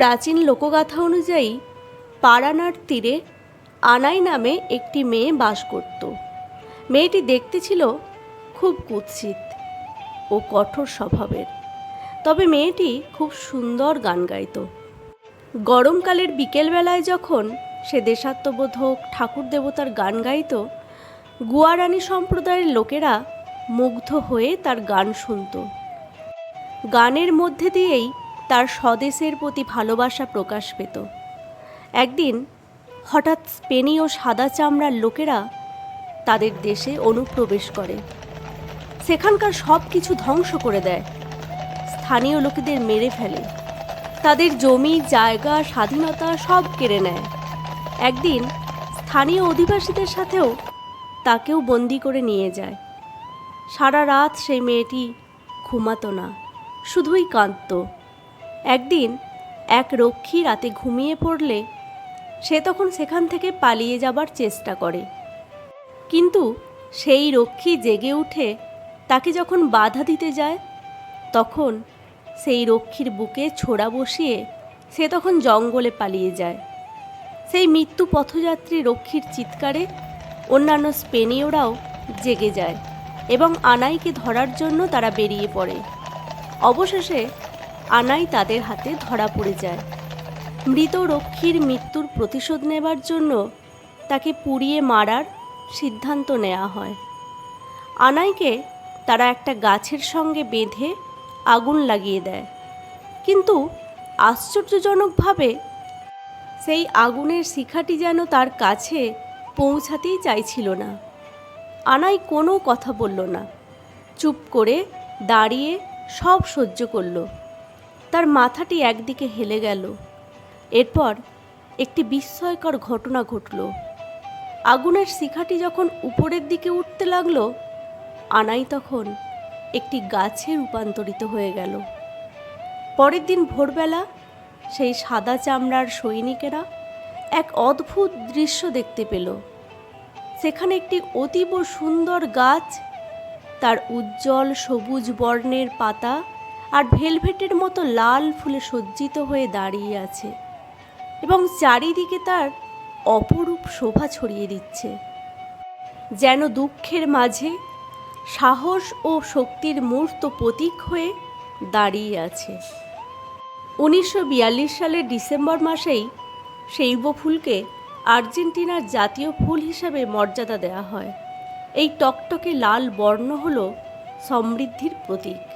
প্রাচীন লোকগাথা অনুযায়ী পারানার তীরে আনাই নামে একটি মেয়ে বাস করত। মেয়েটি দেখতে ছিল খুব কুৎসিত ও কঠোর স্বভাবের। তবে মেয়েটি খুব সুন্দর গান গাইতো। গরমকালের বিকেলবেলায় যখন সে দেশাত্মবোধক ঠাকুর দেবতার গান গাইত, গুয়ারানি সম্প্রদায়ের লোকেরা মুগ্ধ হয়ে তার গান শুনত। গানের মধ্যে দিয়েই তার স্বদেশের প্রতি ভালোবাসা প্রকাশ পেত। একদিন হঠাৎ স্পেনীয় সাদা চামড়ার লোকেরা তাদের দেশে অনুপ্রবেশ করে। সেখানকার সব কিছু ধ্বংস করে দেয়। স্থানীয় লোকেদের মেরে ফেলে। তাদের জমি, জায়গা, স্বাধীনতা সব কেড়ে নেয়। একদিন স্থানীয় অধিবাসীদের সাথেও তাকেও বন্দি করে নিয়ে যায়। সারা রাত সেই মেয়েটি ঘুমাতো না, শুধুই কাঁদত। একদিন এক রক্ষী রাতে ঘুমিয়ে পড়লে সে তখন সেখান থেকে পালিয়ে যাবার চেষ্টা করে। কিন্তু সেই রক্ষী জেগে উঠে তাকে যখন বাধা দিতে যায়, তখন সেই রক্ষীর বুকে ছোড়া বসিয়ে সে তখন জঙ্গলে পালিয়ে যায়। সেই মৃত্যু পথযাত্রী রক্ষীর চিৎকারে অন্যান্য স্পেনীয়রাও জেগে যায় এবং আনাইকে ধরার জন্য তারা বেরিয়ে পড়ে। অবশেষে আনাই তাদের হাতে ধরা পড়ে যায়। মৃত রক্ষীর মৃত্যুর প্রতিশোধ নেবার জন্য তাকে পুড়িয়ে মারার সিদ্ধান্ত নেওয়া হয়। আনাইকে তারা একটা গাছের সঙ্গে বেঁধে আগুন লাগিয়ে দেয়। কিন্তু আশ্চর্যজনকভাবে সেই আগুনের শিখাটি যেন তার কাছে পৌঁছাতেই চাইছিল না। আনাই কোনো কথা বলল না। চুপ করে দাঁড়িয়ে সব সহ্য করল। তার মাথাটি একদিকে হেলে গেল। এরপর একটি বিস্ময়কর ঘটনা ঘটল। আগুনের শিখাটি যখন উপরের দিকে উঠতে লাগল, আনাই তখন একটি গাছে রূপান্তরিত হয়ে গেল। পরের দিন ভোরবেলা সেই সাদা চামড়ার সৈনিকেরা এক অদ্ভুত দৃশ্য দেখতে পেল। সেখানে একটি অতীব সুন্দর গাছ, তার উজ্জ্বল সবুজ বর্ণের পাতা আর ভেলভেটের মতো লাল ফুলে সজ্জিত হয়ে দাঁড়িয়ে আছে এবং চারিদিকে তার অপরূপ শোভা ছড়িয়ে দিচ্ছে। যেন দুঃখের মাঝে সাহস ও শক্তির মূর্ত প্রতীক হয়ে দাঁড়িয়ে আছে। উনিশশো বিয়াল্লিশ সালের ডিসেম্বর মাসেই শৈব ফুলকে আর্জেন্টিনার জাতীয় ফুল হিসাবে মর্যাদা দেওয়া হয়। এই টকটকে লাল বর্ণ হল সমৃদ্ধির প্রতীক।